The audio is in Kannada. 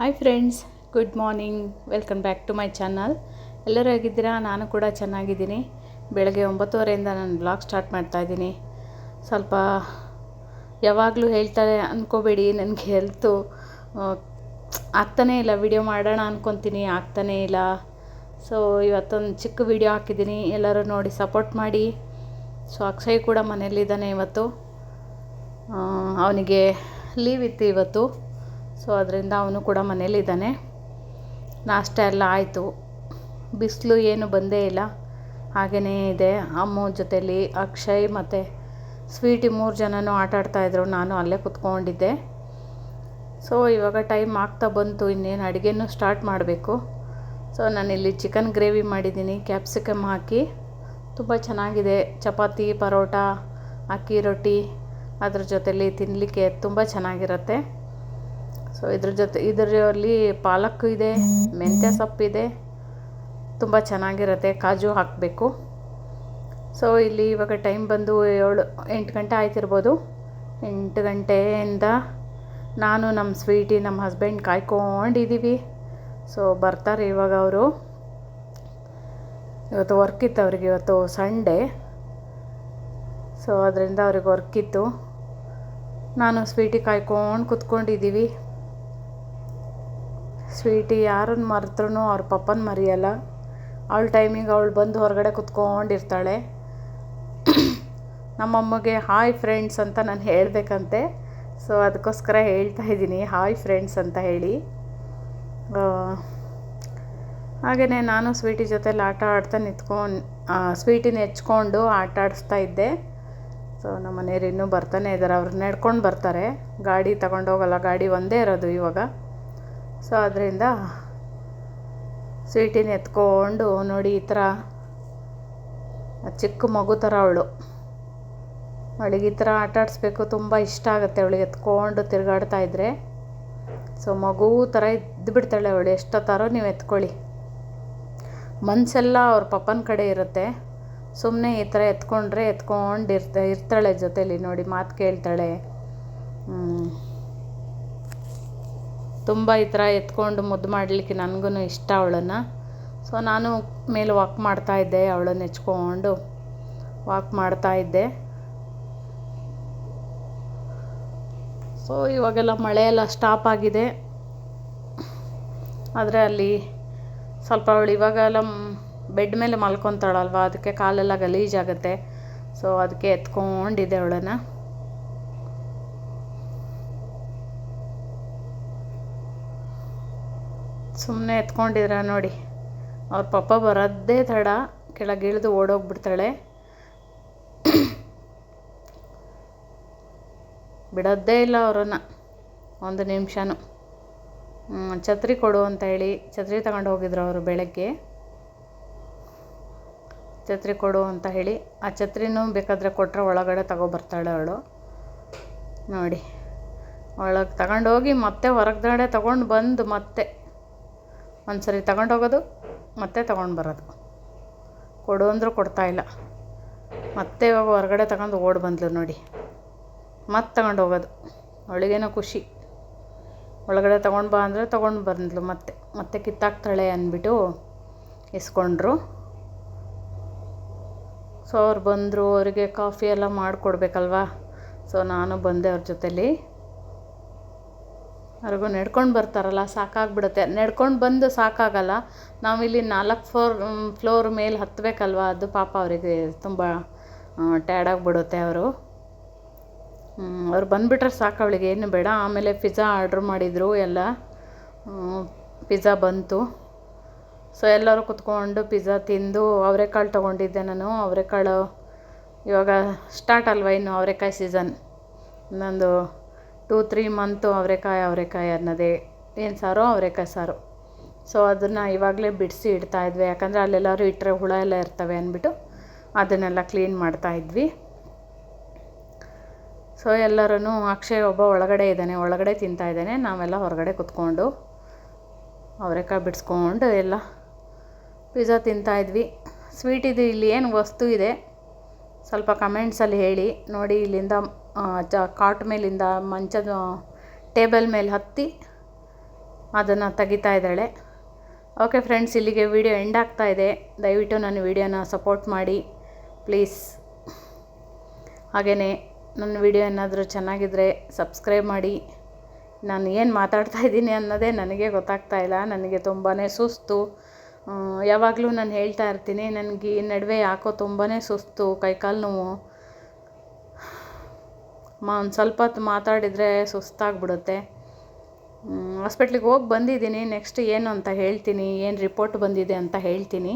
Hi friends good morning welcome back to my channel ಎಲ್ಲರೂ ಹೇಗಿದ್ದೀರಾ? ನಾನು ಕೂಡ ಚೆನ್ನಾಗಿದ್ದೀನಿ. ಬೆಳಗ್ಗೆ ಒಂಬತ್ತುವರೆಯಿಂದ ನಾನು ಬ್ಲಾಗ್ ಸ್ಟಾರ್ಟ್ ಮಾಡ್ತಾಯಿದ್ದೀನಿ ಸ್ವಲ್ಪ ಯಾವಾಗಲೂ ಹೇಳ್ತಾರೆ ಅಂದ್ಕೋಬೇಡಿ ನನಗೆ ಹೆಲ್ತು ಆಗ್ತಾನೇ ಇಲ್ಲ. ವಿಡಿಯೋ ಮಾಡೋಣ ಅಂದ್ಕೊತೀನಿ ಆಗ್ತಾನೇ ಇಲ್ಲ. ಸೊ ಇವತ್ತೊಂದು ಚಿಕ್ಕ ವಿಡಿಯೋ ಹಾಕಿದ್ದೀನಿ. ಎಲ್ಲರೂ ನೋಡಿ ಸಪೋರ್ಟ್ ಮಾಡಿ. ಸೊ ಅಕ್ಷಯ್ ಕೂಡ ಮನೆಯಲ್ಲಿದ್ದಾನೆ ಇವತ್ತು. ಅವನಿಗೆ ಲೀವ್ ಇತ್ತು ಇವತ್ತು. ಸೊ ಅದರಿಂದ ಅವನು ಕೂಡ ಮನೇಲಿದ್ದಾನೆ. ನಾಷ್ಟ ಎಲ್ಲ ಆಯಿತು. ಬಿಸಿಲು ಏನು ಬಂದೇ ಇಲ್ಲ. ಹಾಗೆಯೇ ಇದೆ. ಅಮ್ಮ ಜೊತೇಲಿ ಅಕ್ಷಯ್ ಮತ್ತು ಸ್ವೀಟಿ ಮೂರು ಜನನೂ ಆಟ ಆಡ್ತಾಯಿದ್ರು ನಾನು ಅಲ್ಲೇ ಕುತ್ಕೊಂಡಿದ್ದೆ. ಸೊ ಇವಾಗ ಟೈಮ್ ಆಗ್ತಾ ಬಂತು. ಇನ್ನೇನು ಅಡುಗೆನೂ ಸ್ಟಾರ್ಟ್ ಮಾಡಬೇಕು. ಸೊ ನಾನಿಲ್ಲಿ ಚಿಕನ್ ಗ್ರೇವಿ ಮಾಡಿದ್ದೀನಿ. ಕ್ಯಾಪ್ಸಿಕಮ್ ಹಾಕಿ. ತುಂಬ ಚೆನ್ನಾಗಿದೆ. ಚಪಾತಿ, ಪರೋಟ, ಅಕ್ಕಿ ರೊಟ್ಟಿ. ಅದ್ರ ಜೊತೇಲಿ ತಿನ್ನಲಿಕ್ಕೆ ತುಂಬ ಚೆನ್ನಾಗಿರುತ್ತೆ. ಸೊ ಇದ್ರ ಜೊತೆ, ಇದರಲ್ಲಿ ಪಾಲಕ್ ಇದೆ, ಮೆಂತ್ಯ ಸೊಪ್ಪಿದೆ ತುಂಬ ಚೆನ್ನಾಗಿರುತ್ತೆ, ಕಾಜು ಹಾಕಬೇಕು. ಸೊ ಇಲ್ಲಿ ಇವಾಗ ಟೈಮ್ ಬಂದು ಏಳು, ಎಂಟು ಗಂಟೆ ಆಯ್ತಿರ್ಬೋದು. ಎಂಟು ಗಂಟೆಯಿಂದ ನಾನು ನಮ್ಮ ಸ್ವೀಟಿ ನಮ್ಮ ಹಸ್ಬೆಂಡ್ ಕಾಯ್ಕೊಂಡಿದ್ದೀವಿ ಸೊ ಬರ್ತಾರೆ ಇವಾಗ ಅವರು. ಇವತ್ತು ವರ್ಕ್ ಇತ್ತು ಅವ್ರಿಗೆ, ಇವತ್ತು ಸಂಡೇ ಸೊ ಅದರಿಂದ ಅವ್ರಿಗೆ ವರ್ಕ್ ಇತ್ತು. ನಾನು ಸ್ವೀಟಿ ಕಾಯ್ಕೊಂಡು ಕುತ್ಕೊಂಡಿದ್ದೀವಿ ಸ್ವೀಟಿ ಯಾರನ್ನು ಮರೆತ್ರೂ ಅವ್ರ ಪಪ್ಪನ ಮರೆಯಲ್ಲ. ಅವ್ಳ ಟೈಮಿಗೆ ಅವಳು ಬಂದು ಹೊರಗಡೆ ಕುತ್ಕೊಂಡಿರ್ತಾಳೆ. ನಮ್ಮಮ್ಮಗೆ ಹಾಯ್ ಫ್ರೆಂಡ್ಸ್ ಅಂತ ನಾನು ಹೇಳಬೇಕಂತೆ. ಸೊ ಅದಕ್ಕೋಸ್ಕರ ಹೇಳ್ತಾ ಇದ್ದೀನಿ. ಹಾಯ್ ಫ್ರೆಂಡ್ಸ್ ಅಂತ ಹೇಳಿ. ಹಾಗೆಯೇ ನಾನು ಸ್ವೀಟಿ ಜೊತೆಲಿ ಆಟ ಆಡ್ತಾ ನಿಂತ್ಕೊಂಡು ಸ್ವೀಟಿನ ಹೆಚ್ಕೊಂಡು ಆಟ ಆಡಿಸ್ತಾ ಇದ್ದೆ. ಸೊ ನಮ್ಮ ಮನೆಯವ್ರು ಇನ್ನೂ ಬರ್ತಾನೆ ಇದ್ದಾರೆ ಅವ್ರು ನಡ್ಕೊಂಡು ಬರ್ತಾರೆ. ಗಾಡಿ ತಗೊಂಡೋಗಲ್ಲ ಗಾಡಿ ಒಂದೇ ಇರೋದು ಇವಾಗ. ಸೊ ಅದರಿಂದ ಸ್ವೀಟಿನ ಎತ್ಕೊಂಡು ನೋಡಿ ಈ ಥರ ಚಿಕ್ಕ ಮಗು ಥರ ಅವಳು. ಅವಳಿಗೆ ಈ ಥರ ಆಟಾಡಿಸ್ಬೇಕು ತುಂಬ ಇಷ್ಟ ಆಗುತ್ತೆ. ಅವಳಿಗೆ ಎತ್ಕೊಂಡು ತಿರುಗಾಡ್ತಾ ಇದ್ದರೆ ಸೊ ಮಗು ಥರ ಇದ್ದು ಬಿಡ್ತಾಳೆ ಅವಳು. ಎಷ್ಟೊತ್ತಾರೋ ನೀವು ಎತ್ಕೊಳ್ಳಿ. ಮನಸ್ಸೆಲ್ಲ ಅವ್ರ ಪಪ್ಪನ ಕಡೆ ಇರುತ್ತೆ. ಸುಮ್ಮನೆ ಈ ಥರ ಎತ್ಕೊಂಡ್ರೆ ಎತ್ಕೊಂಡು ಇರ್ತ, ಇರ್ತಾಳೆ ಜೊತೇಲಿ ನೋಡಿ ಮಾತು ಕೇಳ್ತಾಳೆ. ತುಂಬ ಈ ಥರ ಎತ್ಕೊಂಡು ಮುದ್ದು ಮಾಡಲಿಕ್ಕೆ ನನಗೂ ಇಷ್ಟ ಅವಳನ್ನು. ಸೊ ನಾನು ಮೇಲೆ ವಾಕ್ ಮಾಡ್ತಾಯಿದ್ದೆ ಅವಳನ್ನು ಹೆಚ್ಕೊಂಡು ವಾಕ್ ಮಾಡ್ತಾಯಿದ್ದೆ ಸೊ ಇವಾಗೆಲ್ಲ ಮಳೆ ಎಲ್ಲ ಸ್ಟಾಪ್ ಆಗಿದೆ. ಆದರೆ ಅಲ್ಲಿ ಸ್ವಲ್ಪ ಅವಳು ಇವಾಗೆಲ್ಲ ಬೆಡ್ ಮೇಲೆ ಮಲ್ಕೊತಾಳಲ್ವ, ಅದಕ್ಕೆ ಕಾಲೆಲ್ಲ ಗಲೀಜಾಗುತ್ತೆ. ಸೊ ಅದಕ್ಕೆ ಎತ್ಕೊಂಡಿದ್ದೆ ಅವಳನ್ನು. ಸುಮ್ಮನೆ ಎತ್ಕೊಂಡಿದ್ರ ನೋಡಿ. ಅವ್ರ ಪಪ್ಪ ಬರೋದೇ ತಡ ಕೆಳಗಿಳಿದು ಓಡೋಗ್ಬಿಡ್ತಾಳೆ. ಬಿಡೋದೇ ಇಲ್ಲ ಅವರನ್ನು. ಒಂದು ನಿಮಿಷನೂ. ಛತ್ರಿ ಕೊಡು ಅಂತ ಹೇಳಿ ಛತ್ರಿ ತಗೊಂಡು ಹೋಗಿದ್ರು ಅವರು ಬೆಳಗ್ಗೆ. ಛತ್ರಿ ಕೊಡು ಅಂತ ಹೇಳಿ ಆ ಛತ್ರಿನೂ ಬೇಕಾದರೆ ಕೊಟ್ಟರೆ ಒಳಗಡೆ ತಗೊಬರ್ತಾಳೆ ಅವಳು. ನೋಡಿ. ಒಳಗೆ ತಗೊಂಡೋಗಿ ಮತ್ತೆ ಹೊರಗಡೆ ತಗೊಂಡು ಬಂದು ಮತ್ತೆ ಒಂದು ಸರಿ ತಗೊಂಡೋಗೋದು ಮತ್ತೆ ತಗೊಂಡು ಬರೋದು. ಕೊಡು ಅಂದರೂ ಕೊಡ್ತಾಯಿಲ್ಲ ಮತ್ತೆ ಇವಾಗ ಹೊರಗಡೆ ತಗೊಂಡು ಓಡಿ ಬಂದ್ಲು ನೋಡಿ. ಮತ್ತೆ ತಗೊಂಡು ಹೋಗೋದು. ಅವಳಿಗೇನೋ ಖುಷಿ. ಒಳಗಡೆ ತಗೊಂಡು ಬಾ ಅಂದರೆ ತಗೊಂಡು ಬಂದ್ಲು ಮತ್ತೆ. ಮತ್ತೆ ಕಿತ್ತಾಕ್ತಾಳೆ ಅಂದ್ಬಿಟ್ಟು ಇಸ್ಕೊಂಡ್ರು ಸೊ ಅವ್ರು ಬಂದರು, ಅವರಿಗೆ ಕಾಫಿ ಎಲ್ಲ ಮಾಡಿಕೊಡ್ಬೇಕಲ್ವಾ? ಸೊ ನಾನು ಬಂದೆ ಅವ್ರ ಜೊತೇಲಿ. ಅವ್ರಿಗೂ ನಡ್ಕೊಂಡು ಬರ್ತಾರಲ್ಲ, ಸಾಕಾಗ್ಬಿಡುತ್ತೆ. ನಡ್ಕೊಂಡು ಬಂದು ಸಾಕಾಗಲ್ಲ. ನಾವಿಲ್ಲಿ ನಾಲ್ಕು ಫ್ಲೋರ್ ಫ್ಲೋರ್ ಮೇಲೆ ಹತ್ತಬೇಕಲ್ವ ಅದು ಪಾಪ ಅವರಿಗೆ ತುಂಬ ಟ್ಯಾಡಾಗಿಬಿಡುತ್ತೆ ಅವರು. ಅವ್ರು ಬಂದುಬಿಟ್ರೆ ಸಾಕು ಅವಳಿಗೆ, ಏನು ಬೇಡ. ಆಮೇಲೆ ಪಿಜ್ಜಾ ಆರ್ಡ್ರ್ ಮಾಡಿದರು ಎಲ್ಲ. ಪಿಜ್ಜಾ ಬಂತು. ಸೊ ಎಲ್ಲರೂ ಕುತ್ಕೊಂಡು ಪಿಜ್ಜಾ ತಿಂದು, ಅವರೆಕಾಳು ತೊಗೊಂಡಿದ್ದೆ ನಾನು. ಅವರೆಕಾಳು ಇವಾಗ ಸ್ಟಾರ್ಟ್ ಅಲ್ವ ಇನ್ನು ಅವರೆಕಾಯಿ ಸೀಸನ್ ಇನ್ನೊಂದು ಟೂ ತ್ರೀ ಮಂತು ಅವರೆಕಾಯಿ ಅವರೆಕಾಯಿ ಅನ್ನೋದೇ ಏನು ಸಾರೋ ಅವರೆಕಾಯಿ ಸಾರು. ಸೊ ಅದನ್ನು ಇವಾಗಲೇ ಬಿಡಿಸಿ ಇಡ್ತಾಯಿದ್ವಿ ಯಾಕಂದರೆ ಅಲ್ಲೆಲ್ಲರೂ ಇಟ್ಟರೆ ಹುಳ ಎಲ್ಲ ಇರ್ತವೆ ಅಂದ್ಬಿಟ್ಟು ಅದನ್ನೆಲ್ಲ ಕ್ಲೀನ್ ಮಾಡ್ತಾಯಿದ್ವಿ ಸೊ ಎಲ್ಲರೂ ಅಕ್ಷಯ್ ಒಬ್ಬ ಒಳಗಡೆ ಇದ್ದಾನೆ. ಒಳಗಡೆ ತಿಂತಾಯಿದ್ದಾನೆ ನಾವೆಲ್ಲ ಹೊರಗಡೆ ಕುತ್ಕೊಂಡು ಅವರೆಕಾಯಿ ಬಿಡಿಸ್ಕೊಂಡು ಎಲ್ಲ ಪಿಜ್ಜಾ ತಿಂತಾಯಿದ್ವಿ ಇದು ಇಲ್ಲಿ ಏನು ವಸ್ತು ಇದೆ? ಸ್ವಲ್ಪ ಕಮೆಂಟ್ಸಲ್ಲಿ ಹೇಳಿ. ನೋಡಿ, ಇಲ್ಲಿಂದ ಚ, ಕಾಟ್ ಮೇಲಿಂದ ಮಂಚದ ಟೇಬಲ್ ಮೇಲೆ ಹತ್ತಿ ಅದನ್ನು ತೆಗಿತಾ ಇದ್ದಾಳೆ. ಓಕೆ ಫ್ರೆಂಡ್ಸ್, ಇಲ್ಲಿಗೆ ವಿಡಿಯೋ ಎಂಡ್ ಆಗ್ತಾ ಇದೆ. ದಯವಿಟ್ಟು ನನ್ನ ವಿಡಿಯೋನ ಸಪೋರ್ಟ್ ಮಾಡಿ. ಪ್ಲೀಸ್. ಹಾಗೆಯೇ ನನ್ನ ವಿಡಿಯೋ ಏನಾದರೂ ಚೆನ್ನಾಗಿದ್ದರೆ ಸಬ್ಸ್ಕ್ರೈಬ್ ಮಾಡಿ. ನಾನು ಏನು ಮಾತಾಡ್ತಾ ಇದ್ದೀನಿ ಅನ್ನೋದೇ ನನಗೆ ಗೊತ್ತಾಗ್ತಾ ಇಲ್ಲ. ನನಗೆ ತುಂಬಾ ಸುಸ್ತು. ಯಾವಾಗಲೂ ನಾನು ಹೇಳ್ತಾ ಇರ್ತೀನಿ, ನನಗೆ ಈ ನಡುವೆ ಯಾಕೋ ತುಂಬಾ ಸುಸ್ತು, ಕೈಕಾಲು ನೋವು. ಮಾ, ಒಂದು ಸ್ವಲ್ಪ ಹೊತ್ತು ಮಾತಾಡಿದರೆ ಸುಸ್ತಾಗ್ಬಿಡುತ್ತೆ. ಹಾಸ್ಪಿಟ್ಲಿಗೆ ಹೋಗಿ ಬಂದಿದ್ದೀನಿ ನೆಕ್ಸ್ಟ್ ಏನು ಅಂತ ಹೇಳ್ತೀನಿ, ಏನು ರಿಪೋರ್ಟ್ ಬಂದಿದೆ ಅಂತ ಹೇಳ್ತೀನಿ.